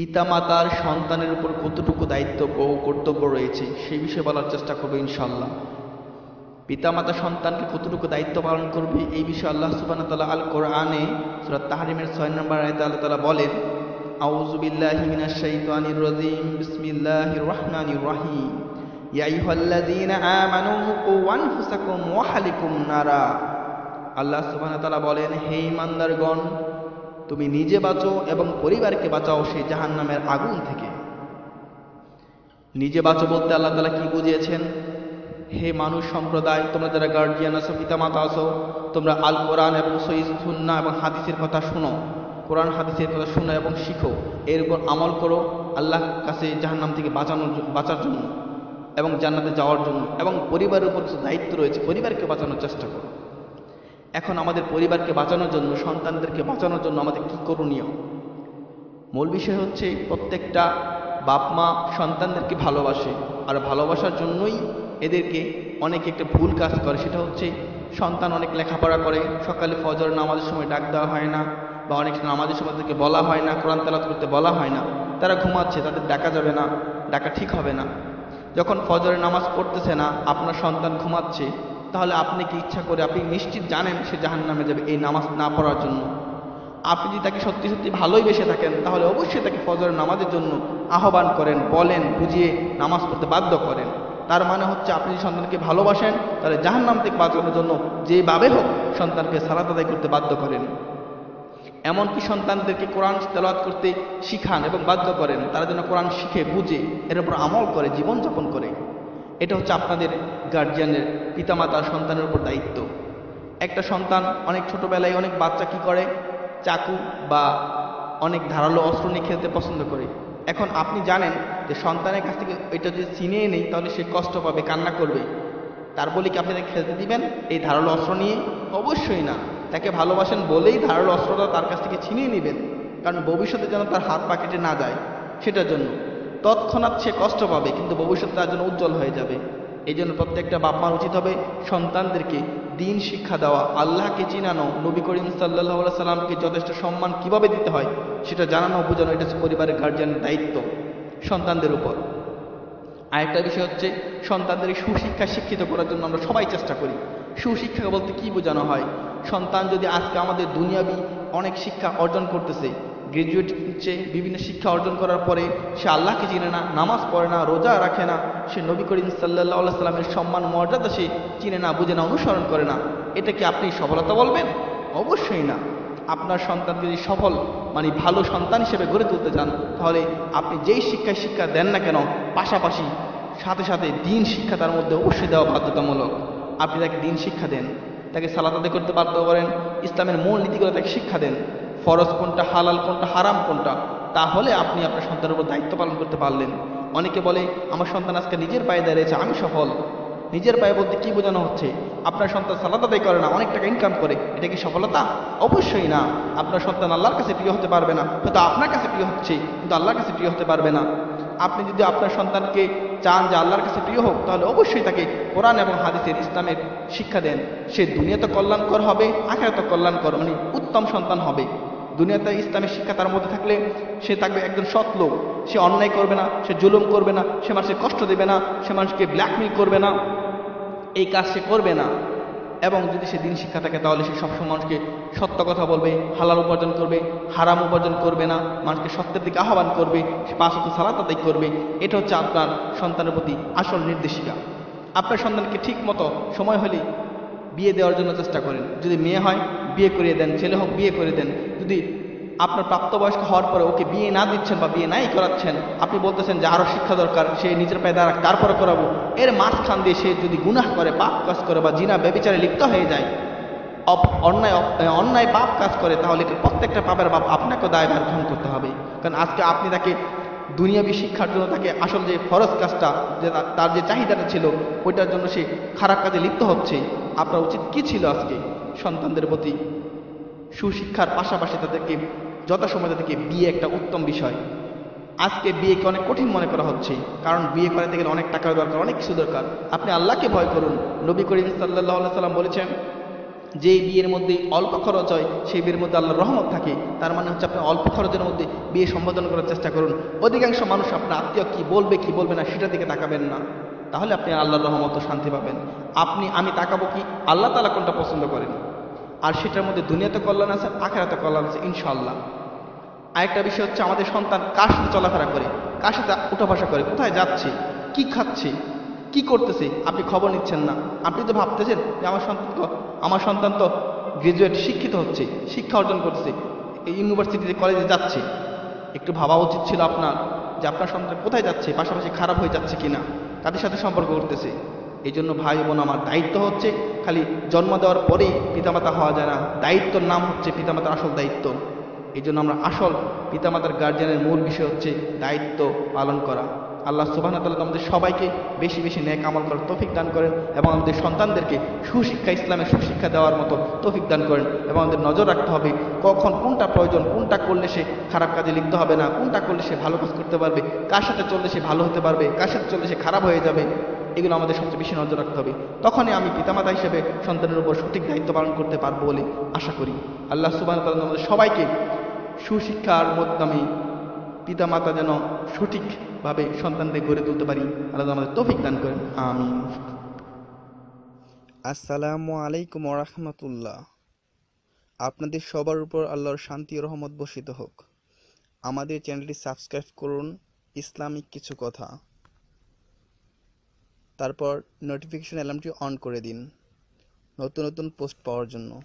পিতামাতার সন্তানের উপর কতটুকু দায়িত্ব ও কর্তব্য রয়েছে, সেই বিষয়ে বলার চেষ্টা করব ইনশাল্লাহ পিতামাতা সন্তানকে কতটুকু দায়িত্ব পালন করবে, এই বিষয়ে আল্লাহ সুবাহ তালা আল কোরআনে সুরাত তাহারিমের ছয় নম্বর আয়তে আল্লাহ তালা বলেন, আউযু বিল্লাহি মিনাশ রহিম। নারা। আল্লাহ বলেন, হে ইমানদারগণ তুমি নিজে বাঁচো এবং পরিবারকে বাঁচাও সেই জাহান্নামের আগুন থেকে। নিজে বাঁচো বলতে আল্লাহ তালা কি বুঝিয়েছেন? হে মানুষ সম্প্রদায়, তোমরা যারা গার্জিয়ান আছো, পিতামাতা আছো, তোমরা আল কোরআন এবং সহি সুন্না এবং হাদিসের কথা শোনো। কোরআন, হাদিসের কথা শোনো এবং শিখো। এর উপর আমল করো আল্লাহ কাছে জাহান্নাম থেকে বাঁচানোর বাঁচার জন্য এবং জান্নাতে যাওয়ার জন্য এবং পরিবারের উপর দায়িত্ব রয়েছে, পরিবারকে বাঁচানোর চেষ্টা করো। এখন আমাদের পরিবারকে বাঁচানোর জন্য, সন্তানদেরকে বাঁচানোর জন্য আমাদের কি করণীয়? মূল বিষয় হচ্ছে প্রত্যেকটা বাপ মা সন্তানদেরকে ভালোবাসে। আর ভালোবাসার জন্যই এদেরকে অনেকে একটা ভুল কাজ করে, সেটা হচ্ছে সন্তান অনেক লেখাপড়া করে, সকালে ফজর নামাজের সময় ডাক দেওয়া হয় না বা অনেক নামাজের সময় তাদেরকে বলা হয় না, কোরআন তেলাত করতে বলা হয় না। তারা ঘুমাচ্ছে, তাদের ডাকা যাবে না, ডাকা ঠিক হবে না। যখন ফজরের নামাজ পড়তেছে না, আপনার সন্তান ঘুমাচ্ছে তাহলে আপনি কি ইচ্ছা করে, আপনি নিশ্চিত জানেন সে জাহান নামে যাবে এই নামাজ না পড়ার জন্য? আপনি যদি তাকে সত্যি সত্যি ভালোই বেসে থাকেন, তাহলে অবশ্যই তাকে ফজরের নামাজের জন্য আহ্বান করেন, বলেন, বুঝিয়ে নামাজ পড়তে বাধ্য করেন। তার মানে হচ্ছে আপনি যদি সন্তানকে ভালোবাসেন, তাহলে জাহান নাম থেকে বাঁচানোর জন্য যেভাবে হোক সন্তানকে সালাত আদায় করতে বাধ্য করেন। এমনকি সন্তানদেরকে কোরআন তেলাওয়াত করতে শিখান এবং বাধ্য করেন, তারা যেন কোরআন শিখে, বুঝে, এর উপর আমল করে, জীবনযাপন করে। এটা হচ্ছে আপনাদের গার্জিয়ানের পিতামাতার সন্তানের উপর দায়িত্ব। একটা সন্তান অনেক ছোটোবেলায় অনেক বাচ্চা কি করে? চাকু বা অনেক ধারালো অস্ত্র নিয়ে খেলতে পছন্দ করে। এখন আপনি জানেন যে সন্তানের কাছ থেকে এটা যদি ছিনিয়ে নেই, তাহলে সে কষ্ট পাবে, কান্না করবে। তার বলে কি আপনি খেলতে দিবেন? এই ধারালো অস্ত্র নিয়ে? অবশ্যই না। তাকে ভালোবাসেন বলেই ধারালো অস্ত্রটা তার কাছ থেকে ছিনিয়ে নেবেন। কারণ ভবিষ্যতে যেন তার হাত পা কেটে না যায়, সেটার জন্য। তৎক্ষণাৎ সে কষ্ট পাবে, কিন্তু ভবিষ্যতে তার জন্য উজ্জ্বল হয়ে যাবে। এই জন্য প্রত্যেকটা বাপ মার উচিত হবে সন্তানদেরকে দিন শিক্ষা দেওয়া, আল্লাহকে চিনানো, নবী করিম সাল্লাহ সাল্লামকে যথেষ্ট সম্মান কীভাবে দিতে হয় সেটা জানানো, বোঝানো, এটা পরিবারের গার্জিয়ানের দায়িত্ব সন্তানদের উপর। আরেকটা বিষয় হচ্ছে সন্তানদের সুশিক্ষা শিক্ষিত করার জন্য আমরা সবাই চেষ্টা করি। সুশিক্ষা বলতে কি বোঝানো হয়? সন্তান যদি আজকে আমাদের দুনিয়াবি অনেক শিক্ষা অর্জন করতেছে গ্রাজুয়েট হচ্ছে, বিভিন্ন শিক্ষা অর্জন করার পরে সে আল্লাহকে চিনে না, নামাজ পড়ে না, রোজা রাখে না, সে নবী করিম সাল্লাহ সাল্লামের সম্মান, মর্যাদা সে চিনে না, বুঝে না, অনুসরণ করে না। এটা কি আপনি সফলতা বলবেন? অবশ্যই না। আপনার সন্তান যদি সফল মানে ভালো সন্তান হিসেবে গড়ে তুলতে চান, তাহলে আপনি যেই শিক্ষায় শিক্ষা দেন না কেন, পাশাপাশি সাথে সাথে দিন শিক্ষা তার মধ্যে অবশ্যই দেওয়া বাধ্যতামূলক। আপনি তাকে দিন শিক্ষা দেন, তাকে সালাত আদায় করতে বাধ্য করেন, ইসলামের মূল নীতিগুলো তাকে শিক্ষা দেন। ফরজ কোনটা হালাল কোনটা হারাম কোনটা, তাহলে আপনি আপনার সন্তানের উপর দায়িত্ব পালন করতে পারলেন। অনেকে বলে, আমার সন্তান আজকে নিজের পায়ে দাঁড়িয়েছে, আমি সফল। নিজের পায়ে বলতে কি বোঝানো হচ্ছে? আপনার সন্তান সালাদ আদায় করে না, অনেক টাকা ইনকাম করে। এটা কি সফলতা? অবশ্যই না। আপনার সন্তান আল্লাহর কাছে প্রিয় হতে পারবে না। হয়তো আপনার কাছে প্রিয় হচ্ছে, কিন্তু আল্লাহর কাছে প্রিয় হতে পারবে না। আপনি যদি আপনার সন্তানকে চান যে আল্লাহর কাছে প্রিয় হোক, তাহলে অবশ্যই তাকে কোরআন এবং হাদিসের ইসলামের শিক্ষা দেন। সে দুনিয়াতে কল্যাণকর হবে, আখেরাত কল্যাণকর মানে উত্তম সন্তান হবে। দুনিয়াতে ইসলামের শিক্ষা তার মধ্যে থাকলে সে থাকবে একজন সৎ লোক। সে অন্যায় করবে না, সে জুলুম করবে না, সে মানুষকে কষ্ট দেবে না, সে মানুষকে ব্ল্যাকমেল করবে না। এই কাজ সে করবে না। এবং যদি সে দিন শিক্ষা থাকে, তাহলে সে সবসময় মানুষকে সত্য কথা বলবে, হালাল উপার্জন করবে, হারাম উপার্জন করবে না, মানুষকে সত্যের দিকে আহ্বান করবে, সে পাঁচ হতো সালাত করবে। এটা হচ্ছে আপনার সন্তানের প্রতি আসল নির্দেশিকা। আপনার সন্তানকে ঠিক মতো সময় হলে বিয়ে দেওয়ার জন্য চেষ্টা করেন। যদি মেয়ে হয় বিয়ে করিয়ে দেন, ছেলে হোক বিয়ে করে দেন, যদি আপনার প্রাপ্তবয়স্ক হওয়ার পরে ওকে বিয়ে না দিচ্ছেন বা বিয়ে নাই করাচ্ছেন, আপনি বলতেছেন যে আরও শিক্ষা দরকার, সে নিজের পায়ে দাঁড়াক, তারপরে করাবো, এর মাঝখান দিয়ে সে যদি গুনাহ করে, পাপ কাজ করে বা জিনা, ব্যবিচারে লিপ্ত হয়ে যায়, অপ- অন্যায় অন্যায় পাপ কাজ করে, তাহলে প্রত্যেকটা পাপের বাপ আপনাকে দায়ভার গ্রহণ করতে হবে? কারণ আজকে আপনি তাকে দুনিয়াবি শিক্ষার জন্য তাকে আসল যে ফরজ কাজটা, যে তার যে চাহিদাটা ছিল, ওইটার জন্য সে খারাপ কাজে লিপ্ত হচ্ছে। আপনার উচিত কি ছিল আজকে? সন্তানদের প্রতি সুশিক্ষার পাশাপাশি তাদেরকে যথাসময় তাদেরকে বিয়ে একটা উত্তম বিষয়। আজকে বিয়েকে অনেক কঠিন মনে করা হচ্ছে, কারণ বিয়ে করাতে গেলে অনেক টাকার দরকার, অনেক কিছু দরকার। আপনি আল্লাহকে ভয় করুন। নবী করিম সাল্লাহ সাল্লাম বলেছেন যে বিয়ের মধ্যে অল্প খরচ হয়, সেই বিয়ের মধ্যে আল্লাহর রহমত থাকে। তার মানে হচ্ছে আপনি অল্প খরচের মধ্যে বিয়ে সম্বোধন করার চেষ্টা করুন। অধিকাংশ মানুষ আপনার আত্মীয় কি বলবে কি বলবে না, সেটার দিকে তাকাবেন না। তাহলে আপনি আল্লাহর রহমত শান্তি পাবেন। আপনি, আমি তাকাবো কি? আল্লাহ তালা কোনটা পছন্দ করেন? আর সেটার মধ্যে দুনিয়াতে কল্যাণ আছে, আখেরাতে কল্যাণ আছে ইনশাল্লাহ আরেকটা বিষয় হচ্ছে আমাদের সন্তান কার সাথে চলাফেরা করে? কার সাথে উঠাভাষা করে? কোথায় যাচ্ছে? কি খাচ্ছে? কি করতেছে? আপনি খবর নিচ্ছেন না। আপনি তো ভাবতেছেন যে আমার সন্তান তো, আমার সন্তান তো গ্রাজুয়েট শিক্ষিত হচ্ছে, শিক্ষা অর্জন করছে এই ইউনিভার্সিটিতে কলেজে যাচ্ছে। একটু ভাবা উচিত ছিল আপনার যে আপনার সন্তান কোথায় যাচ্ছে? পাশাপাশি খারাপ হয়ে যাচ্ছে কিনা? কাদের সাথে সম্পর্ক করতেছে। এই জন্য ভাই বোন আমার দায়িত্ব হচ্ছে খালি জন্ম দেওয়ার পরেই পিতামাতা হওয়া যায় না। দায়িত্বর নাম হচ্ছে পিতামাতার আসল দায়িত্ব। এই জন্য আমরা আসল পিতামাতার গার্জিয়ানের মূল বিষয় হচ্ছে দায়িত্ব পালন করা। আল্লাহ সুবাহ তাল্লাহ আমাদের সবাইকে বেশি বেশি ন্যাক আমল করার তৌফিক দান করেন এবং আমাদের সন্তানদেরকে সুশিক্ষা, ইসলামের সুশিক্ষা দেওয়ার মতো তৌফিক দান করেন এবং আমাদের নজর রাখতে হবে কখন কোনটা প্রয়োজন, কোনটা করলে সে খারাপ কাজে লিখতে হবে না, কোনটা করলে সে ভালো কাজ করতে পারবে, কার সাথে চললে সে ভালো হতে পারবে, কার সাথে চললে সে খারাপ হয়ে যাবে, এগুলো আমাদের সবচেয়ে বেশি নজর রাখতে হবে। তখনই আমি পিতামাতা হিসেবে সন্তানের উপর সঠিক দায়িত্ব পালন করতে পারব বলে আশা করি। আল্লাহ সুবাহ আমাদের সবাইকে সুশিক্ষার মাধ্যমে পিতামাতা যেন সঠিকভাবে সন্তানদের গড়ে তুলতে পারি, আল্লাহ আমাদের তৌফিক দান করেন, আমিন। আসসালামু আলাইকুম রহমতুল্লাহ। আপনাদের সবার উপর আল্লাহর শান্তি রহমত বসিত হোক। আমাদের চ্যানেলটি সাবস্ক্রাইব করুন, ইসলামিক কিছু কথা। তারপর নোটিফিকেশন অ্যালার্মটি অন করে দিন। নতুন নতুন পোস্ট পাওয়ার জন্য।